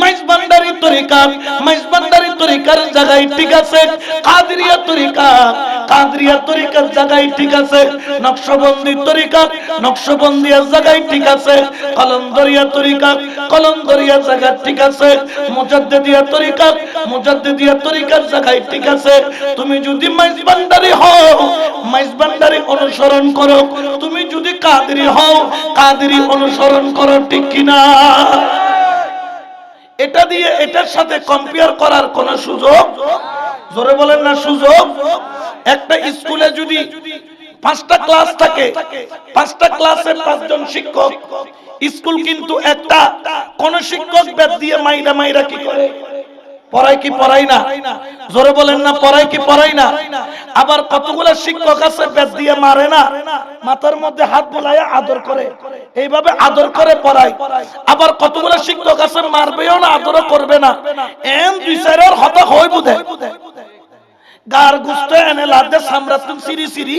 মাইজবান্ডারি তরিকা মাইজবান্ডারি তরিকার জায়গায় ঠিক আছে, কাদরিয়া তরিকা, কাদরিয়া তরিকার জায়গায় ঠিক আছে, নকশবন্দি তরিকা, নকশবন্দিয়ার জায়গায় ঠিক আছে, কলমদরিয়া তরিকা, কলমদরিয়া জায়গা ঠিক আছে, মুজাদ্দিদিয়া তরিকা, মুজাদ্দিদিয়া তরিকার জায়গায় ঠিক আছে, তুমি যদি মাইজবান্ডারি হও মাইজবান্ডারি অনুসরণ করো, তুমি যদি কাদরি হও, কাদরি অনুসরণ করো ঠিক কিনা? এটা দিয়ে এটার সাথে কম্পেয়ার করার কোন সুযোগ? জোরে বলেন না সুযোগ? একটা স্কুলে যদি পাঁচটা ক্লাস থাকে, পাঁচটা ক্লাসে পাঁচজন শিক্ষক, স্কুল কিন্তু একটা কোন শিক্ষক ব্যাপ দিয়ে মাইরা মাইরা কি করে? পড়াই কি পড়াই না? জোরে বলেন না পড়াই কি পড়াই না? আবার কতগুলো শিক্ষক আছে ব্যাপ দিয়ে মারে না? মাথার মধ্যে হাত বুলাইয়া আদর করে। এইভাবে আদর করে পড়াই আবার কতগুলো শিক্ষক আছে, মারবেও না, আদরও করবে না। এম দুই চারের হতা হয় বুঝে গার গুস্ত এনে লাদে সামরাতুন সিরি সিরি।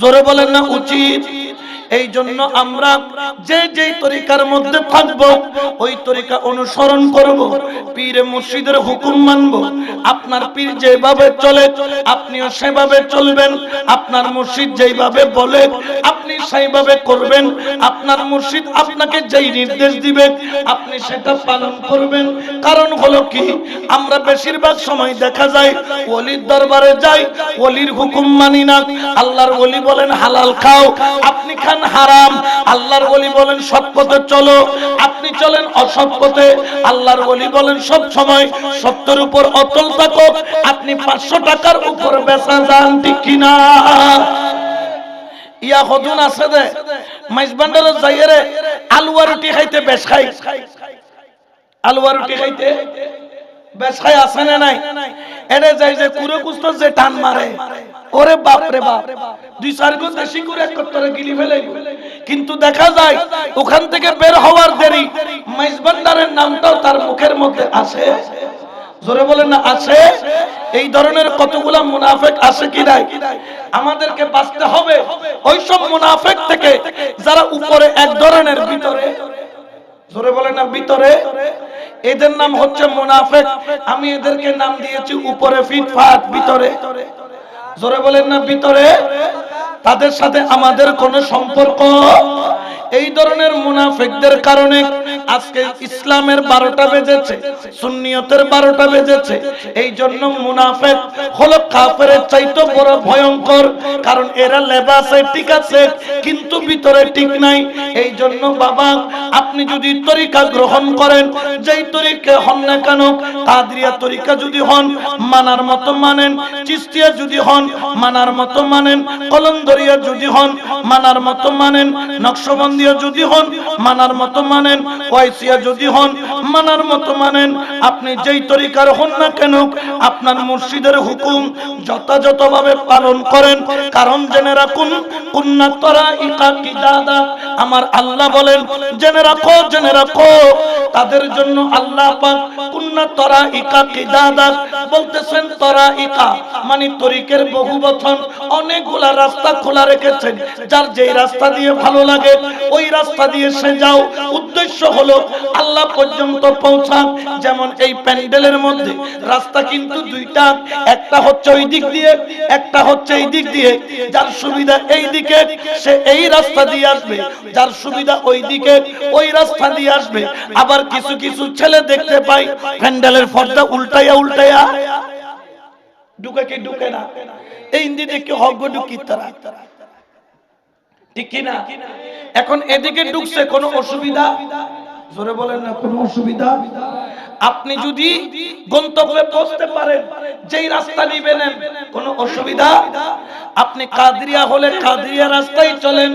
জোরে বলেন না উচিত। এই জন্য আমরা যে যে তরিকার মধ্যে থাকব, ওই তরিকা অনুসরণ করব। পীর মুর্শিদের হুকুম মানব। আপনার পীর যেভাবে চলে, আপনিও সেভাবে চলবেন। আপনার মুর্শিদ যেভাবে বলে, আপনি সেইভাবে করবেন। আপনার মুর্শিদ আপনাকে যেই নির্দেশ দিবে, আপনি সেটা পালন করবেন। কারণ হলো কি? আমরা বেশিরভাগ সময় দেখা যায়, ওলির দরবারে যাই, ওলির হুকুম মানি না। আল্লাহর ওলি বলেন, হালাল খাও। আপনি খান হারাম। আল্লাহর ওলি বলেন সৎ পথে চলো। আপনি চলেন অসৎ পথে। আল্লাহর ওলি বলেন, সব সময় সত্যের উপর অটল থাকো। আপনি পাঁচশো টাকার উপর বেচা যান, ঠিক কিনা ইয়া হদুন আছে দে। মাইজবান্ডারের যাইয়ে আলুয়া রুটি খাইতে বেশ খাই। আলুয়া রুটি খাইতে বেশ খাই, আছে না নাই? এরে যাই যে কুরে কুস্ত যে টান মারে। ওরে বাপ রে বাপ, দুই চার গো দেশি করে এক করে গিলি ফেলে কিন্তু দেখা যায়, ওখান থেকে বের হওয়ার দেরি মাইজবান্ডারের নামটাও তার মুখের মধ্যে আসে। জোরে বলেন না আছে এই ধরনের কতগুলা মুনাফেক আছে কি নাই? আমাদেরকে বাঁচতে হবে। ওই সব মুনাফেক থেকে যারা উপরে এক ধরনের ভিতরে, জোরে বলেন না, ভিতরে, এদের নাম হচ্ছে মুনাফেক। আমি এদেরকে নাম দিয়েছি উপরে ফিটফাট, ভিতরে। জোরে বলেন না ভিতরে? তাদের সাথে আমাদের কোনো সম্পর্ক এই ধরনের মুনাফিকদের কারণে আজকে ইসলামের বারোটা বেজেছে, সুন্নিয়তের বারোটা বেজেছে। এই জন্য মুনাফেক হলো কাফের চাইতে বড় ভয়ঙ্কর, কারণ এরা লেবাসে ঠিক আছে, কিন্তু ভিতরে ঠিক নাই। এই জন্য বাবা, আপনি যদি তরিকা গ্রহণ করেন, যেই তরিকা হন না কেন, কাদরিয়া তরিকা যদি হন, মানার মতো মানেন, চিস্তিয়া যদি হন, মানার মতো মানেন কলন্দরিয়া যদি হন, মানার মতো মানেন নকশবন্দিয়া যদি হন, মানার মতো মানেন, ওয়াইসিয়া যদি হন, মানার মতো মানেন, আপনি যেই তরিকার হন না কেন, আপনার মুর্শিদের হুকুম যথাযথভাবে পালন করেন। কারণ জেনে রাখুন, কুন্না তরা ইকা কি দাদা আমার আল্লাহ বলেন, জেনে রাখো জেনে রাখো, তাদের জন্য আল্লাহ পাক কুন্না তরা ইকা কি দাদা বলতেছেন, তরা ইকা। মানে তরিকের বহু বচন অনেকগুলা রাস্তা খোলা রেখেছেন। যার যেই রাস্তা দিয়ে ভালো লাগে, ওই রাস্তা দিয়ে সে যাও। উদ্দেশ্য হলো, আল্লাহ পর্যন্ত পৌঁছা যেমন এই প্যান্ডেলের মধ্যে রাস্তা কিন্তু দুইটা। একটা হচ্ছে ওই দিক দিয়ে, একটা হচ্ছে এই দিক দিয়ে। যার সুবিধা এই দিকে, সে এই রাস্তা দিয়ে আসবে। যার সুবিধা ওই দিকে, ওই রাস্তা দিয়ে আসবে। আবার কিছু কিছু ছেলে দেখতে পাই প্যান্ডেলের পর্দা উল্টাইয়া উল্টাইয়া। ঢুকে কি ঢুকে না? এই ইন্দি দেখে হক ঢুকি তারা? ঠিক কি না? এখন এদিকে ঢুকছে কোনো অসুবিধা? জোরে বলেন না, কোনো অসুবিধা? আপনি যদি গন্তব্যে পৌঁছতে পারেন, যেই রাস্তা নিবেন, কোনো অসুবিধা? আপনি কাদরিয়া হলে কাদরিয়া রাস্তায় চলেন,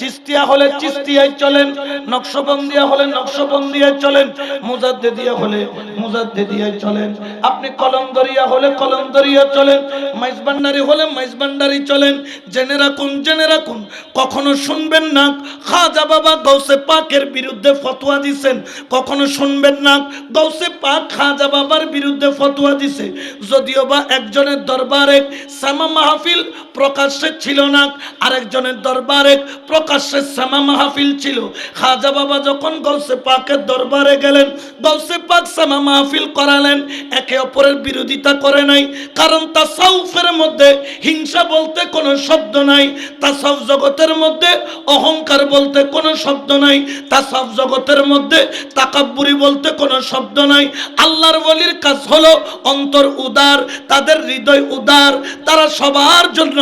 চিস্তিয়া হলে চিস্তিয়ায় চলেন, নকশবন্দিয়া হলে নকশবন্দিয়ায় চলেন, মুজাদ্দেদিয়া হলে মুজাদ্দেদিয়ায় চলেন, আপনি কলমদরিয়া হলে কলমদরিয়া চলেন, মাইজবান্ডারি হলে মাইজবান্ডারি চলেন, জেনে রাখুন জেনে রাখুন, কখনো শুনবেন না, খাজা বাবা গৌসে পাকের বিরুদ্ধে ফতোয়া দিছেন কখনো শুনবেন না, গৌসে পাক খাজা বাবার বিরুদ্ধে ফতোয়া দিছে, যদিও বা একজনের দরবারে সামা মাহফিল প্রকাশ্যে ছিল না, আরেকজনের দরবারে প্রকাশ্যে সামা মাহফিল ছিল। খাজা বাবা যখন গৌসে পাকের দরবারে গেলেন গৌসে পাক সামা মাহফিল করালেন, একে অপরের বিরোধিতা করে নাই, কারণ তাসাউফের মধ্যে হিংসা বলতে কোনো শব্দ নাই, তাসাউফ জগতের মধ্যে, অহংকার বলতে কোনো শব্দ নাই, তাসাউফ জগতের মধ্যে, তাকাব্বুরি বলতে কোনো শব্দ নাই। আল্লাহর বলির কাজ হলো অন্তর উদার, তাদের হৃদয় উদার, তারা সবার জন্য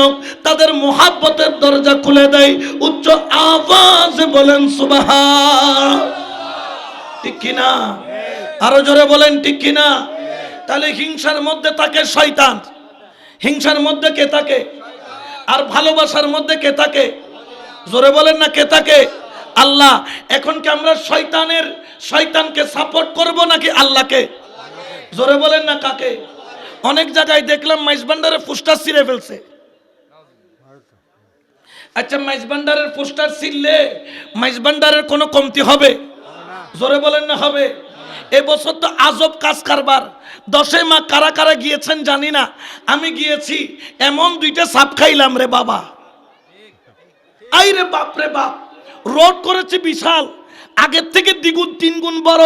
তাদের মোহাব্বতের দরজা খুলে দেয়, উচ্চ আওয়াজে বলেন সুবহান। ঠিক কিনা আরও জোরে বলেন ঠিক কিনা তাহলে হিংসার মধ্যে তাকে শয়তান। হিংসার মধ্যে কে থাকে? আর ভালোবাসার মধ্যে কে থাকে? জোরে বলেন না, কে থাকে? আল্লাহ, এখন কি আমরা শয়তানের, শয়তানকে সাপোর্ট করব নাকি আল্লাহকে? জোরে বলেন না, কাকে? অনেক জায়গায় দেখলাম মাইজবান্ডারে পোস্টার ছিঁড়ে ফেলছে। আচ্ছা মাইজবান্ডারের পোস্টার ছিঁড়লে মাইজবান্ডারের কোনো কমতি হবে? জোরে বলেন না, হবে? এবছর তো আজব কাজ কারবার। দশে মা কারা কারা গিয়েছেন জানি না। আমি গিয়েছি, এমন দুইটা সাপ খাইলাম রে বাবা। আই রে বাপ রে বাপ, রোড করেছি বিশাল। আগের থেকে দ্বিগুণ তিন গুণ বড়।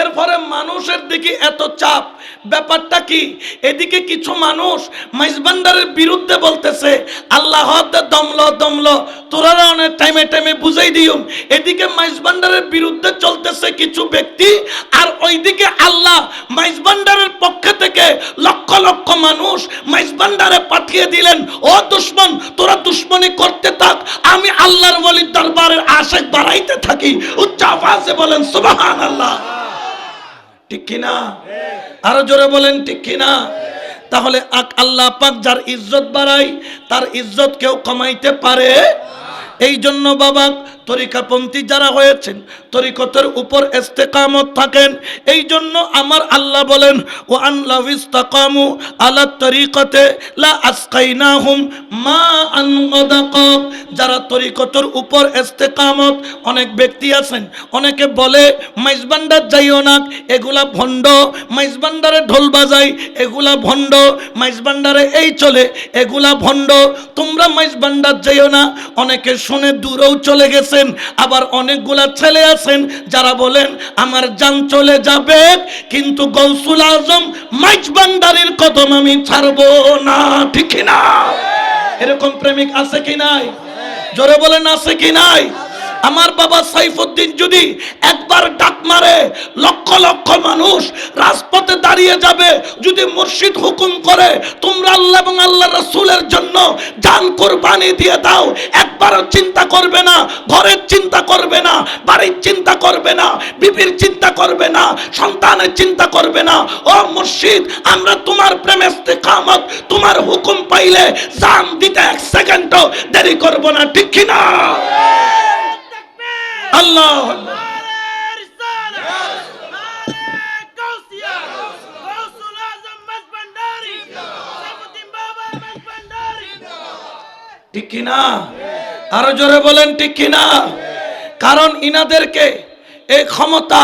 এরপরে মানুষের দিকে এত চাপ। ব্যাপারটা কি? এদিকে কিছু মানুষ মাইজবান্ডারের বিরুদ্ধে বলতেছে, আল্লাহ দমল দমল। তোরা অনেক টাইমে টাইমে বুঝাই দিও। এদিকে মাইজবান্ডারের বিরুদ্ধে চলতেছে কিছু ব্যক্তি, আর ওইদিকে আল্লাহ মাইজবান্ডারের পক্ষে থেকে লক্ষ লক্ষ মানুষ মাইজবান্ডারে পাঠিয়ে দিলেন, ও দুশ্মন, তোরা দুশ্মনী করতে থাক। আমি আল্লাহর বলি দরবারের আশেক বাড়াইতে থাকি। উচ্চ আওয়াজে বলেন সুবহান আল্লাহ ঠিক কিনা? আরও জোরে বলেন, ঠিক কিনা? তাহলে আল্লাহ পাক যার ইজ্জত বাড়ায়, তার ইজ্জত কেউ কমাইতে পারে। এই জন্য বাবা তরিকাপন্থী যারা হয়েছেন, তরিকতের উপর ইস্তেকামত থাকেন, এই জন্য আমার আল্লাহ বলেন ও আল্লাহ তরিকতে যারা তরিকতের উপর ইস্তেকামত, অনেক ব্যক্তি আছেন, অনেকে বলে মাইজবান্ডার যাইও না, এগুলা ভণ্ড মাইজবান্ডারে ঢোল বাজাই এগুলা ভণ্ড মাইজবান্ডারে এই চলে, এগুলা ভণ্ড, তোমরা মাইজবান্ডার যাইও না। অনেকে শুনে দূরেও চলে গেছেন আবার অনেকগুলা ছেলে আছেন, যারা বলেন, আমার যান চলে যাবে, কিন্তু গৌসুল আজম মাইজবান্ডারির কদম আমি ছাড়বো না। ঠিক না এরকম প্রেমিক আছে কি নাই? জোরে বলেন, আছে কি নাই? আমার বাবা সাইফুদ্দিন যদি একবার ডাক মারে, লক্ষ লক্ষ মানুষ রাজপথে দাঁড়িয়ে যাবে, যদি মুর্শিদ হুকুম করে, তোমরা আল্লাহ এবং আল্লাহ রসুলের জন্য জান কোরবানি দিয়ে দাও, একবারও চিন্তা করবে না, ঘরের চিন্তা করবে না, বাড়ির চিন্তা করবে না, বিবির চিন্তা করবে না, সন্তানের চিন্তা করবে না। ও মুর্শিদ, আমরা তোমার প্রেমে ইস্তেকামত তোমার হুকুম পাইলে জান দিতে এক সেকেন্ডও দেরি করব না, ঠিক কি না আল্লাহ। ঠিক কি না আরও জোরে বলেন ঠিক কি না কারণ ইনাদেরকে এই ক্ষমতা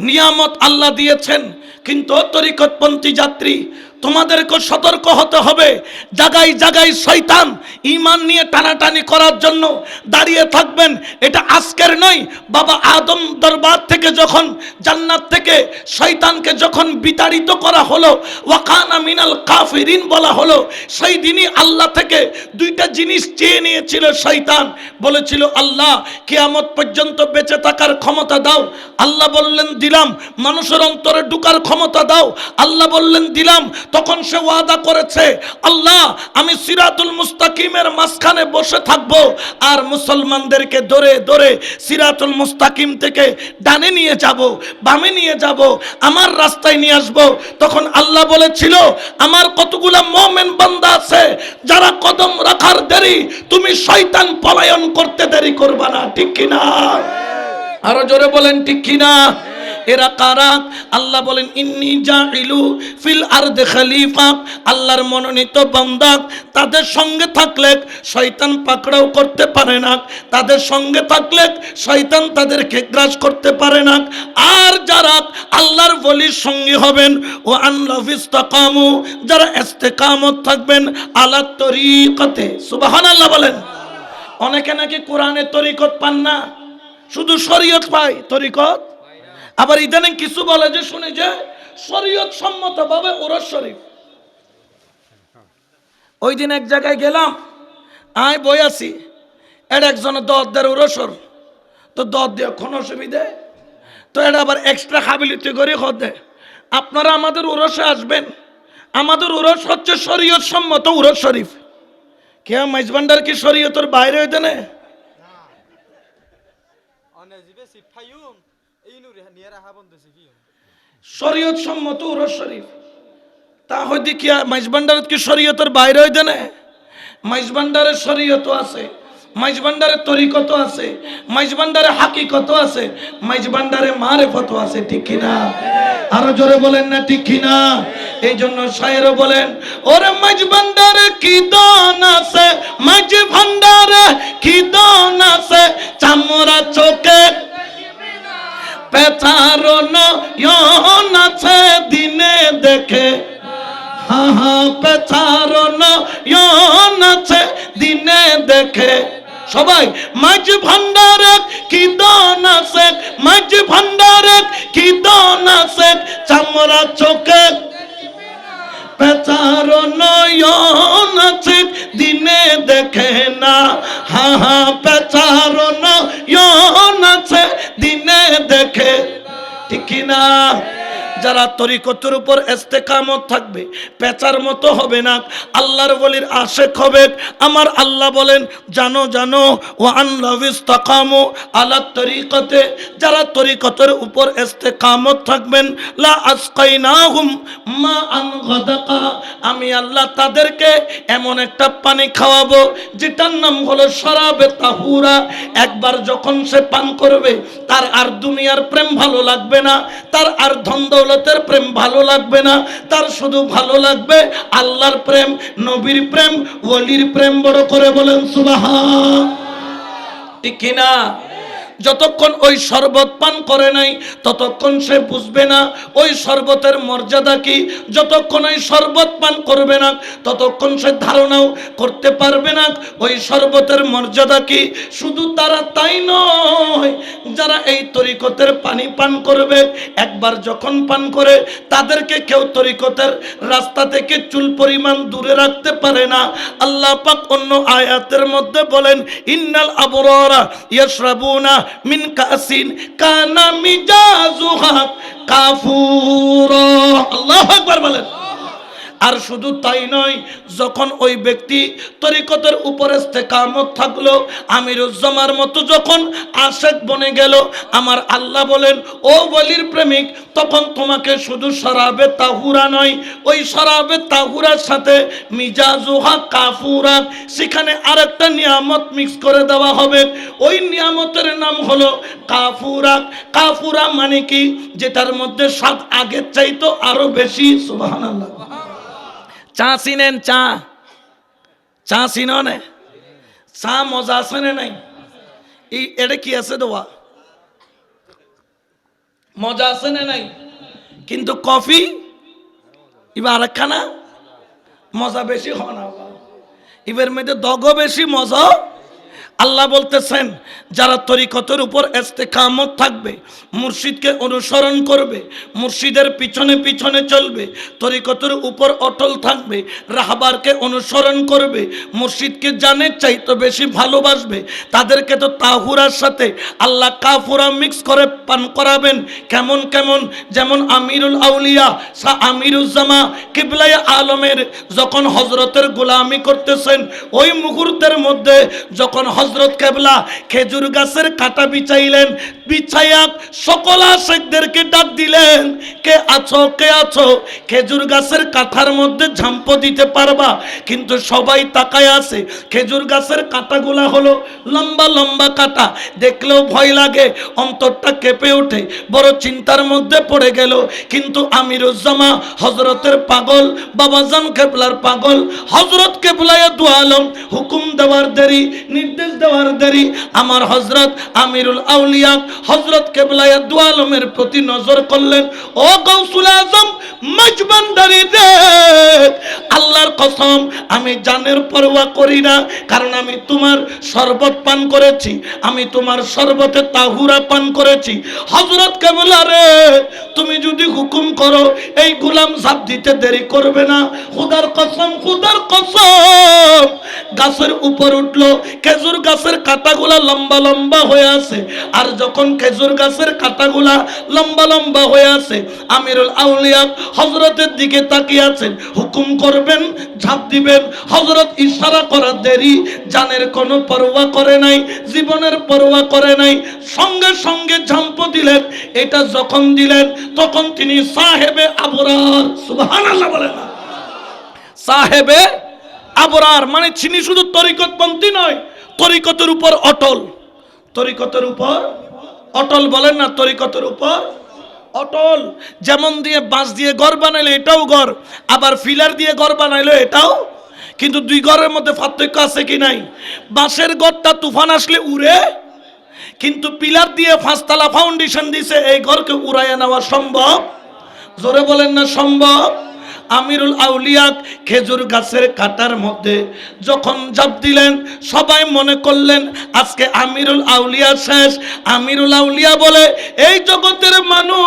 নিয়ামত আল্লাহ দিয়েছেন কিন্তু তরিকতপন্থী যাত্রী তোমাদেরকে সতর্ক হতে হবে। জাগায় জাগায় শয়তান ইমান নিয়ে টানাটানি করার জন্য দাঁড়িয়ে থাকবেন। এটা আজকের নয়। বাবা আদম দরবার থেকে যখন, জান্নাত থেকে শয়তানকে যখন বিতাড়িত করা হলো, ওয়াকানা মিনাল কাফিরিন বলা হলো, সেই দিনই আল্লাহ থেকে দুইটা জিনিস চেয়ে নিয়েছিল শয়তান। বলেছিল, আল্লাহ, কেয়ামত পর্যন্ত বেঁচে থাকার ক্ষমতা দাও। আল্লাহ বললেন, দিলাম। মানুষের অন্তরে ঢুকার ক্ষমতা দাও। আল্লাহ বললেন, দিলাম। তখন সে ওয়াদা করেছে, আল্লাহ, আমি সিরাতুল মুস্তাকিমের মাঝখানে বসে থাকব আর মুসলমানদেরকে ধরে ধরে সিরাতুল মুস্তাকিম থেকে ডানে নিয়ে যাব, বামে নিয়ে যাব, আমার রাস্তায় নিয়ে আসব। তখন আল্লাহ বলেছিল, আমার কতগুলা মোমেন বান্দা আছে, যারা কদম রাখার দেরি, তুমি শয়তান পলায়ন করতে দেরি করবা না, ঠিক কিনা? আরও জোরে বলেন, ঠিক কিনা? এরা কারা? আল্লাহ বলেন, ইন্নি জাইলু ফিল আরদে খলিফা। আল্লাহর মনোনীত বান্দা, তাদের সঙ্গে থাকলে শয়তান পাকড়াও করতে পারে না। তাদের সঙ্গে থাকলে শয়তান তাদেরকে গ্রাস করতে পারে না। আর যারা আল্লাহর বলির সঙ্গী হবেন ও আনলাফিস্তাকামু যারা ইস্তেকামত থাকবেন, আলা তরিকতে। সুবহানাল্লাহ বলেন। অনেকে নাকি কোরআনের তরিকত পান না। শুধু শরীয়ত পায় তরিকত। আবার ইদানিং কিছু বলে যে, শুনি যে, শরীয়ত সম্মত ভাবে ওরস শরীফ। ওই দিন এক জায়গায় গেলাম, আয় বই আছি একজন দর দেড় ওরসর তো দর দিয়ে কোনো অসুবিধে? তো এটা আবার এক্সট্রা খাবিলিতি করে খদে আপনারা আমাদের উরসে আসবেন। আমাদের উরস হচ্ছে শরীয়ত সম্মত উরস শরীফ। কে মাইজবান্ডার কি শরীয়তের বাইরে হইতে না। শরীয়ত সম্মত শরীফ। তা হইতে কি কি শরীয়তের বাইরে হইতে না? শরীয়ত আছে তরিকত আছে মাইজবান্ডারে হাকিকত আছে মাইজবান্ডারে মারেফত আছে, ঠিক কিনা? আরও জোরে বলেন না, ঠিক কিনা? এই জন্য শায়েরও বলেন, ওরে মাইজবান্ডারে কি দন আছে? মাইজ ভান্ডারে কি দন আছে? চামড়া চোখে পেছারো নয়ন আছে দিনে দেখে। হা পেছারো নয়ন আছে দিনে দেখে। সবাই, মাঝ ভান্ডারে কি দন আছে? মাঝ ভান্ডারে কি দন আছে? চামড়া চোখে। পেছারো নয়ন আছে দিনে দেখে না। হা হা, পেছারো নয়ন দেখে ঠিক না যারা তরিকতের উপর এস্তেকামত থাকবে, পেঁচার মতো হবে না। আল্লাহর বলির আশেক হবে। আমার আল্লাহ বলেন, জানো জানো ও আনলাভিস্তাকামো আল্লাহ তরিকতে। যারা তরিকতের উপর এস্তেকামত থাকবেন, লা আসকাইনাহুম মা আন আমি আল্লাহ তাদেরকে এমন একটা পানি খাওয়াবো, যেটার নাম হলো শরাবে তাহুরা। একবার যখন সে পান করবে, তার আর দুনিয়ার প্রেম ভালো লাগবে না, তার আর ধন দৌলতের প্রেম ভালো লাগবে না। তার শুধু ভালো লাগবে আল্লাহর প্রেম, নবীর প্রেম, ওলির প্রেম বড় করে বলেন সুবাহা ঠিক কিনা? যতক্ষণ ওই শরবত পান করে নাই, ততক্ষণ সে বুঝবে না ওই শরবতের মর্যাদা কি। যতক্ষণ ওই শরবত পান করবে না, ততক্ষণ সে ধারণাও করতে পারবে না ওই শরবতের মর্যাদা কি। শুধু তারা তাই নয়, যারা এই তরিকতের পানি পান করবে, একবার যখন পান করে, তাদেরকে কেউ তরিকতের রাস্তা থেকে চুল পরিমাণ দূরে রাখতে পারে না। আল্লাহ পাক অন্য আয়াতের মধ্যে বলেন, ইন্নাল আবরারা ইয়াশরাবুনা মিন কাসিন কানা মিজাজুহা কাফুর আল্লাহু আকবার বলেন। আর শুধু তাই নয়, যখন ওই ব্যক্তি তরিকতের উপরে কামত থাকল, আমিরুজ্জামার মতো যখন আশেক বনে গেল, আমার আল্লাহ বলেন, ও বলির প্রেমিক, তখন তোমাকে শুধু শরাবে তাহুরা নয়, ওই শরাবে তাহুরার সাথে মিজাজুহা কাফুরা, সেখানে আরেকটা নিয়ামত মিক্স করে দেওয়া হবে। ওই নিয়ামতের নাম হলো কাফুরা। কাফুরা মানে কি? যেটার মধ্যে স্বাদ আগের চাইতো আরও বেশি, সুবহানাল্লাহ। চা চিনেন, চা। চা চিনো চা মজা আছে না নাই? এটা কি আছে দোয়া? মজা আছে না নাই? কিন্তু কফি? এবার আরেকখানা? মজা বেশি না এবার মধ্যে দগ বেশি, মজা আল্লাহ বলতেছেন, যারা তরিকতের উপর এস্তেকামত থাকবে, মুর্শিদকে অনুসরণ করবে, মুর্শিদের পিছনে পিছনে চলবে, তরিকতের উপর অটল থাকবে, রাহবারকে অনুসরণ করবে, মুর্শিদকে জানে চাইতো বেশি ভালোবাসবে, তাদেরকে তো তাহুরার সাথে আল্লাহ কাফুরা মিক্স করে পান করাবেন, কেমন কেমন? যেমন আমিরুল আউলিয়া শাহ আমিরুজ্জামা কিবলাই আলমের যখন হজরতের গোলামি করতেছেন, ওই মুহূর্তের মধ্যে যখন হজরত কেবলা খেজুর গাছের কাটা বিছাইলেন বিছাইয়া সকল আশেকদেরকে ডাক দিলেন কে আছো কে আছো? খেজুর গাছের কাঠার মধ্যে ঝাম্প দিতে পারবা, কিন্তু সবাই তাকায় আছে। খেজুর গাছের কাঁটাগুলা হলো লম্বা লম্বা কাঁটা। দেখলেও ভয় লাগে, অন্তরটা কেঁপে ওঠে, বড় চিন্তার মধ্যে পড়ে গেল। কিন্তু আমিরুজ্জামা হজরতের পাগল, বাবাজান কেবলার পাগল হজরত কেবলায় দু আলম, হুকুম দেওয়ার দেরি, নির্দেশ দেওয়ার দেরি। আমার হজরত আমিরুল আউলিয়া হজরত কেবলায় দু আলমের প্রতি নজর করলেন, ও গৌসুল আজম মজবান্ডারি রে আল্লাহর কসম, আমি জানের পরোয়া করি না, কারণ আমি তোমার শরবত পান করেছি, আমি তোমার শরবতে তাহুরা পান করেছি। হজরত কেবলা রে, তুমি যদি হুকুম করো, এই গুলাম ঝাপ দিতে দেরি করবে না। খুদার কসম খুদার কসম। গাছের উপর উঠল, খেজুর গাছের কাটাগুলা লম্বা লম্বা হয়ে আছে। আর যখন খেজুর গাছের কাটাগুলা লম্বা লম্বা হয়ে আছে আমিরুল আউলিয়া হজরতের দিকে তাকিয়ে আছেন। হুকুম করবেন, ঝাঁপ দিবেন। হজরত ইশারা করার দেরি, জানের কোনো পরোয়া করে নাই, জীবনের পরোয়া করে নাই। সঙ্গে সঙ্গে ঝাম্প দিলেন, এটা যখন দিলেন, তখন তিনি সাহেবে আবরার, সুবহানাল্লাহ বলেন। সাহেবে আবরার মানে চিনি শুধু তরিকতপন্থী নয়, তরিকতের উপর অটল। তরিকতের উপর অটল বলেন না, তরিকতের উপর অটল। যেমন দিয়ে বাঁশ দিয়ে ঘর বানাইলে, এটাও ঘর। আবার ফিলার দিয়ে ঘর বানাইলে, এটাও। কিন্তু দুই ঘরের মধ্যে পার্থক্য আছে কি নাই? বাঁশের ঘরটা তুফান আসলে উড়ে, কিন্তু পিলার দিয়ে পাঁচতলা ফাউন্ডেশন দিছে, এই ঘরকে উড়াইয়া নেওয়া সম্ভব? জোরে বলেন না সম্ভব? আমিরুল আউলিয়াক খেজুর গাছের কাটার মধ্যে যখন জাপ দিলেন, সবাই মনে করলেন, আজকে আমিরুল আউলিয়া শেষ। আমিরুল আউলিয়া বলে, এই জগতের মানুষ,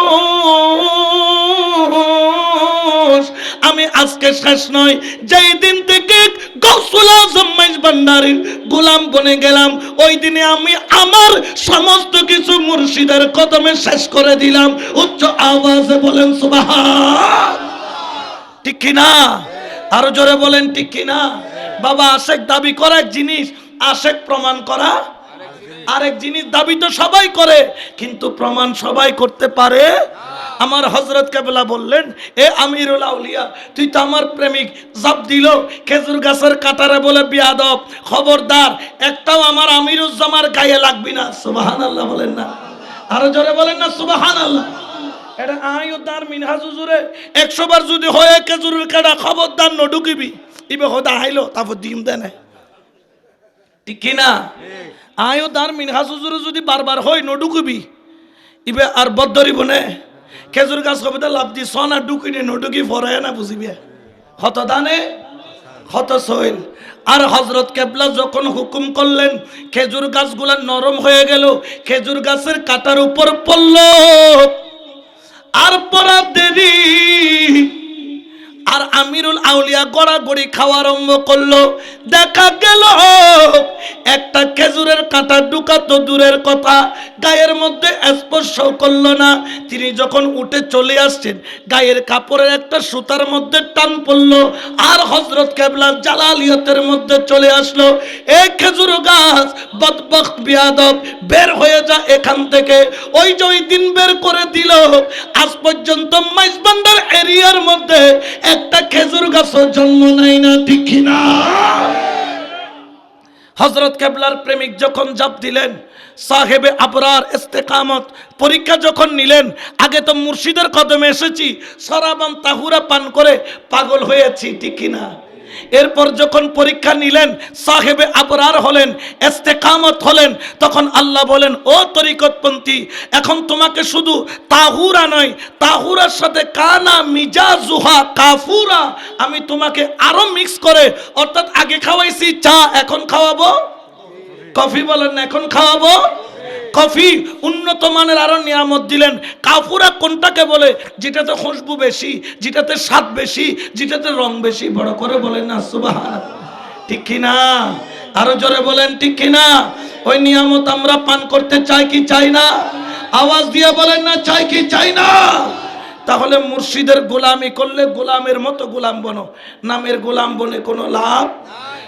আমি আজকে শেষ নয় যেই দিন থেকে গোলাম বনে গেলাম, ওই দিনে আমি আমার সমস্ত কিছু মুর্শিদের কদমে শেষ করে দিলাম। উচ্চ আওয়াজে বলেন, সুবহান ঠিক কিনা? আরও জোরে বলেন, ঠিক কিনা? বাবা, আশেক দাবি করা এক জিনিস, আশেক প্রমাণ করা আরেক জিনিস দাবি তো সবাই করে, কিন্তু প্রমাণ সবাই করতে পারে। আমার হজরত কেবলা বললেন, এ আমিরুল আউলিয়া, তুই তো আমার প্রেমিক, জাপ দিল, খেজুর গাছের কাটারে বলে বিয়াদব, খবরদার, একটাও আমার আমিরুজ্জামার গায়ে লাগবি না। সুবাহান আল্লাহ বলেন না। আরও জোরে বলেন না সুবাহান আল্লাহ এটা আয়ুদ্দার মিনহাজ হুজুরে। একশো বার যদি হয়ে খেজুরের কাটা খবরদার ন ঢুকিবি ইবে হদা আইলো, তারপর ডিম দেয় না ঠিক কিনা আয়ো তার মিনহাস হুজুরে যদি বারবার হয় ন ঢুকিবি ইবে আর বদ্ধরিব নে। খেজুর গাছ কবিতা লাভ দি, সনা ঢুকি নে নডুকি ফরায় না বুঝিবে। হত দানে, হত সইল। আর হজরত কেবলা যখন হুকুম করলেন, খেজুর গাছগুলা নরম হয়ে গেল, খেজুর গাছের কাটার উপর পড়ল। আর পড়া দেরি আর আমিরুল আউলিয়া গড়াগড়ি খাওয়া আরম্ভ করল। দেখা গেল, একটা খেজুরের কাঁটা তো দূরের কথা, গায়ের মধ্যে স্পর্শ করল না। তিনি যখন উঠে চলে আসছেন, গায়ের কাপড়ের একটা সুতার মধ্যে টান পড়ল আর হজরত কেবলার জালালিয়তের মধ্যে চলে আসলো। এই খেজুর গাছ বদবক বিয়াদব, বের হয়ে যা এখান থেকে। ওই যে ওই দিন বের করে দিল। আজ পর্যন্ত মাইজবান্ডার এরিয়ার মধ্যে একটা খেজুর গাছও জন্ম নেয় না, ঠিক না হজরত কেবলার প্রেমিক যখন জাপ দিলেন, সাহেবে আবরার ইস্তেকামত পরীক্ষা যখন নিলেন, আগে তো মুর্শিদের কদমে এসেছি সরাবান তাহুরা পান করে পাগল হয়েছি, ঠিক না এরপর যখন পরীক্ষা নিলেন, সাহেবে আবরার হলেন, ইস্তেকামত হলেন, তখন আল্লাহ বলেন, ও তরিকতপন্থী, এখন তোমাকে শুধু তাহুরা নয়, তাহুরার সাথে কানা মিজাজুহা কাফুরা, আমি তোমাকে আরও মিক্স করে, অর্থাৎ আগে খাওয়াইছি, চা এখন খাওয়াবো? কফি বলেন, এখন খাওয়াবো? কফি উন্নত মানের আরও নিয়ামত দিলেন। কাফুরা কোনটাকে বলে? যেটাতে খুশবু বেশি, যেটাতে স্বাদ বেশি, যেটাতে রং বেশি। বড় করে বলেন না সুবাহ ঠিক কিনা? আরও জোরে বলেন, ঠিক কিনা? ওই নিয়ামত আমরা পান করতে চাই কি চাই না? আওয়াজ দিয়ে বলেন না, চাই কি চাই না? তাহলে মুর্শিদের গোলামি করলে গোলামের মতো গোলাম বনো। নামের গোলাম বনে কোনো লাভ